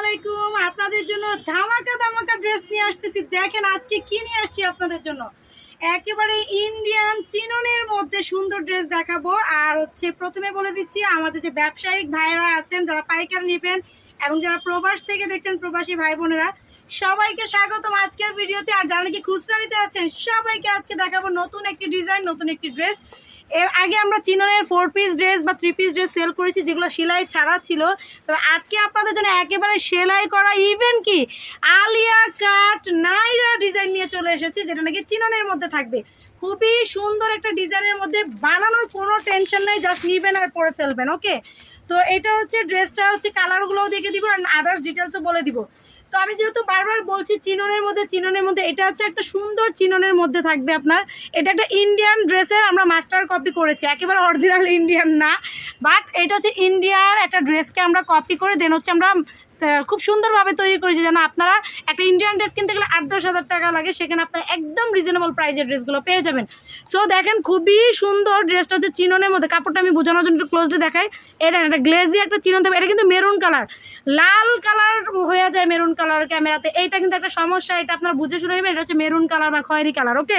আলাইকুম। আপনাদের জন্য ধামাকা ধামাকা ড্রেস নিয়ে আসতেছি। দেখেন আজকে কি নিয়ে আসছি আপনাদের জন্য? একেবারে ইন্ডিয়ান চিননের মধ্যে সুন্দর ড্রেস দেখাবো। আর হচ্ছে প্রথমে বলে দিচ্ছি, আমাদের যে ব্যবসায়িক ভাইরা আছেন, যারা পাইকার নেবেন এবং যারা প্রবাস থেকে দেখছেন প্রবাসী ভাই বোনেরা, সবাইকে স্বাগতম আজকের ভিডিওতে। আর যারা নাকি খুচরা নিতে আছেন সবাইকে আজকে দেখাবো নতুন একটি ডিজাইন নতুন একটি ড্রেস এর আগে আমরা চিননের ফোর পিস ড্রেস বা থ্রি পিস ড্রেস সেল করেছি, যেগুলো সেলাই ছাড়া ছিল। তো আজকে আপনাদের জন্য একেবারে সেলাই করা ইভেন কি? আলিয়া কাট নাইরা ডিজাইন নিয়ে চলে এসেছি, যেটা নাকি চিননের মধ্যে থাকবে। খুবই সুন্দর একটা ডিজাইনের মধ্যে বানানোর কোনো টেনশন নেই জাস্ট নিবেন আর পরে ফেলবেন ওকে তো এটা হচ্ছে ড্রেসটা হচ্ছে কালারগুলোও দেখে দিব আর আদার্স ডিটেলসও বলে দিব। তো আমি যেহেতু বারবার বলছি চিননের মধ্যে চিননের মধ্যে, এটা হচ্ছে একটা সুন্দর চিননের মধ্যে থাকবে আপনার। এটা একটা ইন্ডিয়ান ড্রেসের আমরা মাস্টার কপি করেছি, একেবারে অরিজিনাল ইন্ডিয়ান না। বাট এটা হচ্ছে ইন্ডিয়ার একটা ড্রেসকে আমরা কপি করে দেন হচ্ছে আমরা খুব সুন্দরভাবে তৈরি করেছি যেন আপনারা একটা ইন্ডিয়ান ড্রেস কিনতে গেলে আট দশ হাজার টাকা লাগে, সেখানে আপনারা একদম রিজনেবল প্রাইসের ড্রেসগুলো পেয়ে যাবেন। সো দেখেন খুবই সুন্দর ড্রেসটা হচ্ছে চিননের মধ্যে। কাপড়টা আমি বোঝানোর জন্য একটু ক্লোজলি দেখাই। এটা একটা গ্লেজি একটা চিনন থাকবে এটা কিন্তু মেরুন কালার লাল কালার হয়ে যায় মেরুন কালার ক্যামেরাতে এইটা কিন্তু একটা সমস্যা, এটা আপনারা বুঝে শুনে নেবেন। এটা হচ্ছে মেরুন কালার বা খয়েরি কালার ওকে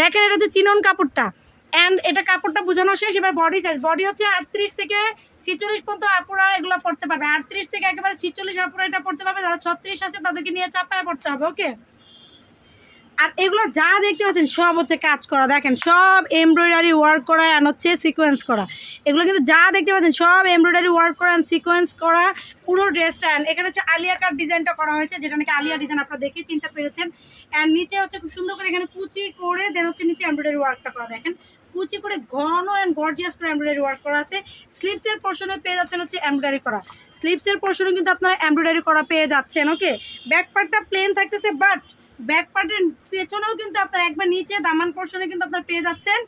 দেখেন, এটা হচ্ছে চিনন কাপড়টা। অ্যান্ড এটা কাপড়টা বোঝানো শেষ, এবার বডি সাইজ বডি হচ্ছে আটত্রিশ থেকে ছিচল্লিশ পর্যন্ত আপুরা এগুলো পড়তে পারবে। আটত্রিশ থেকে একেবারে ছিচল্লিশ আপুরা এটা পড়তে পারবে। যারা ছত্রিশ আছে তাদেরকে নিয়ে চাপায় পড়তে হবে ওকে আর এগুলো যা দেখতে পাচ্ছেন, সব হচ্ছে কাজ করা। দেখেন, সব এমব্রয়ডারি ওয়ার্ক করা অ্যান্ড হচ্ছে সিকোয়েন্স করা। এগুলো কিন্তু যা দেখতে পাচ্ছেন, সব এমব্রয়ডারি ওয়ার্ক করা অ্যান্ড সিকোয়েন্স করা, পুরো ড্রেসটা অ্যান্ড এখানে হচ্ছে আলিয়া কাট ডিজাইনটা করা হয়েছে, যেটা নাকি আলিয়া ডিজাইন আপনারা দেখে চিনতে পেরেছেন। অ্যান্ড নিচে হচ্ছে খুব সুন্দর করে এখানে কুচি করে দেন হচ্ছে নিচে এমব্রয়ডারি ওয়ার্কটা করা, দেখেন। কুচি করে ঘন অ্যান্ড গর্জিয়াস করে এমব্রয়ডারি ওয়ার্ক করা আছে। স্লিপসের পোর্শনে পেয়ে যাচ্ছেন হচ্ছে এমব্রয়ডারি করা। স্লিপসের পোর্শনে কিন্তু আপনারা এমব্রয়ডারি করা পেয়ে যাচ্ছেন ওকে ব্যাক পার্টটা প্লেন থাকতেছে বাট ব্যাক পার্টের পেছনেও কিন্তু আপনার একবার নিচে দামান পোর্শনে কিন্তু আপনার পেয়ে যাচ্ছেন।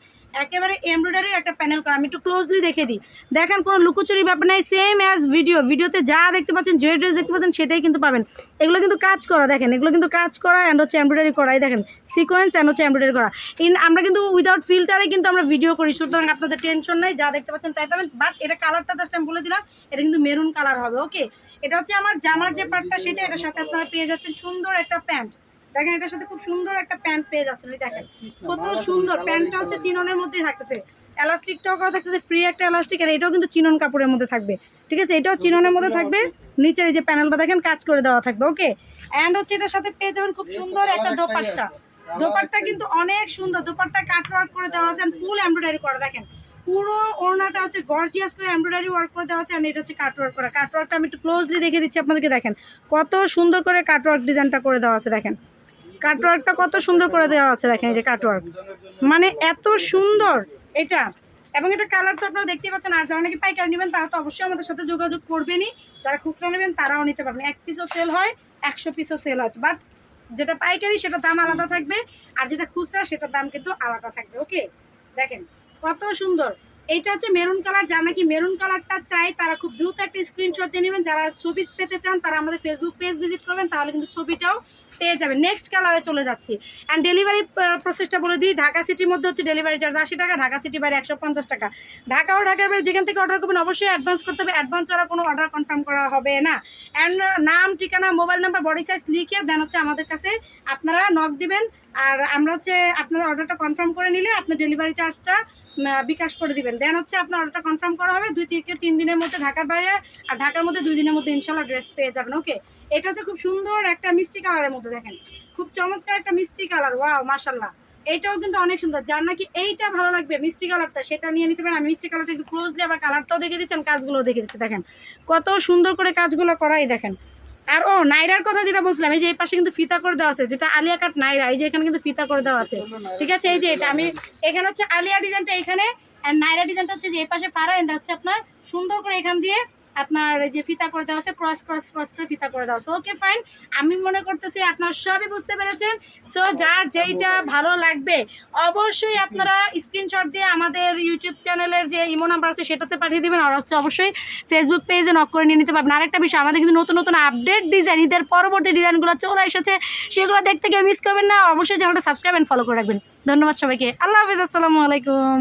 একেবারে এমব্রয়ডারির একটা প্যানেল করা। আমি একটু ক্লোজলি দেখে দিই। দেখেন, কোনো লুকোচুরি ব্যাপার নাই সেম অ্যাজ ভিডিও ভিডিওতে যা দেখতে পাচ্ছেন, যে ড্রেস দেখতে পাচ্ছেন, সেটাই কিন্তু পাবেন। এগুলো কিন্তু কাজ করা, দেখেন। এগুলো কিন্তু কাজ করা অ্যান্ড হচ্ছে এমব্রয়ডারি করা এই দেখেন। সিকোয়েন্স অ্যান্ড হচ্ছে এমব্রয়ডারি করা। ইন আমরা কিন্তু উইদাউট ফিল্টারে কিন্তু আমরা ভিডিও করি। সুতরাং আপনাদের টেনশন নাই, যা দেখতে পাচ্ছেন তাই পাবেন। বাট এটা কালারটা জাস্ট আমি বলে দিলাম, এটা কিন্তু মেরুন কালার হবে ওকে এটা হচ্ছে আমার জামার যে পার্টটা সেটা এটার সাথে আপনারা পেয়ে যাচ্ছেন সুন্দর একটা প্যান্ট দেখেন এটার সাথে খুব সুন্দর একটা প্যান্ট পেয়ে যাচ্ছেন দেখেন। কত সুন্দর। প্যান্টটা হচ্ছে চিননের মধ্যেই থাকতেছে। এলাস্টিকটাও করা থাকতেছে ফ্রি একটা এলাস্টিক আর এটাও কিন্তু চিনন কাপড়ের মধ্যে থাকবে। ঠিক আছে? এটাও চিননের মধ্যে থাকবে। নিচের এই যে প্যানেলটা দেখেন কাজ করে দেওয়া থাকবে ওকে অ্যান্ড হচ্ছে এটার সাথে পেয়ে যাবেন খুব সুন্দর একটা দোপাট্টা। দোপাট্টা কিন্তু অনেক সুন্দর। দোপাট্টা কাট ওয়ার্ক করে দেওয়া আছে ফুল এমব্রয়ডারি করা। দেখেন পুরো ওড়নাটা হচ্ছে গর্জিয়াস করে এমব্রয়ডারি ওয়ার্ক করে দেওয়া আছে আর এটা হচ্ছে কাট ওয়ার্ক করা। কাট ওয়ার্কটা আমি একটু ক্লোজলি দেখে দিচ্ছি আপনাদেরকে দেখেন। কত সুন্দর করে কাট ওয়ার্ক ডিজাইনটা করে দেওয়া আছে দেখেন। কাটওয়ার্কটা কত সুন্দর করে দেওয়া আছে দেখেন এই যে কাটওয়ার্ক। মানে এত সুন্দর এটা। এবং এটা কালার তো আপনারা দেখতেই পাচ্ছেন, আর যারা নাকি পাইকারি নেবেন তারা তো অবশ্যই আমাদের সাথে যোগাযোগ করবেনই। যারা খুচরা নেবেন তারাও নিতে পারবেন। এক পিসও সেল হয়, একশো পিসও সেল হয়। বাট যেটা পাইকারি সেটা দাম আলাদা থাকবে, আর যেটা খুচরা সেটার দাম কিন্তু আলাদা থাকবে ওকে দেখেন কত সুন্দর। এইটা হচ্ছে মেরুন কালার, যারা নাকি মেরুন কালারটা চাই তারা খুব দ্রুত একটা স্ক্রিনশট দিয়ে নেবেন। যারা ছবি পেতে চান, তারা আমাদের ফেসবুক পেজ ভিজিট করবেন, তাহলে কিন্তু ছবিটাও পেয়ে যাবেন। নেক্সট কালারে চলে যাচ্ছি। অ্যান্ড ডেলিভারি প্রসেসটা বলে দিই। ঢাকা সিটির মধ্যে হচ্ছে ডেলিভারি চার্জ আশি টাকা, ঢাকা সিটি বাইরে একশো পঞ্চাশ টাকা। ঢাকা ও ঢাকার বাইরে যেখান থেকে অর্ডার করবেন, অবশ্যই অ্যাডভান্স করতে হবে। অ্যাডভান্স ছাড়া কোনো অর্ডার কনফার্ম করা হবে না। অ্যান্ড নাম, ঠিকানা মোবাইল নাম্বার বডি সাইজ লিখে দেন হচ্ছে আমাদের কাছে আপনারা নক দিবেন। আর আমরা হচ্ছে আপনাদের অর্ডারটা কনফার্ম করে নিলে আপনার ডেলিভারি চার্জটা বিকাশ করে দিবেন। দেন হচ্ছে আপনার অর্ডারটা কনফার্ম করা হবে দুই থেকে তিন দিনের মধ্যে ঢাকার বাইরে আর ঢাকার মধ্যে দুই দিনের মধ্যে ইনশাল্লাহ ড্রেস পেয়ে যাবেন ওকে এটা হচ্ছে খুব সুন্দর একটা মিষ্টি কালারের মধ্যে দেখেন। খুব চমৎকার একটা মিষ্টি কালার ওয়াও মাশাল্লাহ এইটাও কিন্তু অনেক সুন্দর। যার নাকি এইটা ভালো লাগবে মিষ্টি কালারটা সেটা নিয়ে নিতে পারেন। আমি মিষ্টি কালারটা একটু ক্লোজলি আবার কালারটাও দেখে দিচ্ছেন কাজগুলোও দেখে দিচ্ছে দেখেন। কত সুন্দর করে কাজগুলো করাই দেখেন। আর ও নাইরার কথা যেটা বলছিলাম এই যে এই পাশে কিন্তু ফিতা করে দেওয়া আছে যেটা আলিয়া কাট নাইরা এই যে এখানে কিন্তু ফিতা করে দেওয়া আছে। ঠিক আছে? এই যে এটা আমি এখানে হচ্ছে আলিয়া ডিজাইনটা এখানে আর নাইরা ডিজাইনটা হচ্ছে যে এই পাশে ফারা এন্ড হচ্ছে আপনার সুন্দর করে এখান দিয়ে আপনার যে ফিতা করে দেওয়া আছে ক্রস ক্রস ক্রস করে ফিতা করে দেওয়া আছে। ওকে ফাইন আমি মনে করতেছি আপনারা সবই বুঝতে পেরেছেন। সো যার যেইটা ভালো লাগবে, অবশ্যই আপনারা স্ক্রিনশট দিয়ে আমাদের ইউটিউব চ্যানেলের যে ইমো নাম্বার আছে, সেটাতে পাঠিয়ে দেবেন। আর হচ্ছে অবশ্যই ফেসবুক পেজে নক করে নিয়ে নিতে পারবেন। আরেকটা বিষয়, আমাদের কিন্তু নতুন নতুন আপডেট ডিজাইন ঈদের পরবর্তী ডিজাইনগুলো চলে এসেছে। সেগুলো দেখতে কেউ মিস করবেন না। অবশ্যই চ্যানেলটা সাবস্ক্রাইব অ্যান্ড ফলো করে রাখবেন। ধন্যবাদ সবাইকে। আল্লাহ হাফিজ। আসসালামু আলাইকুম।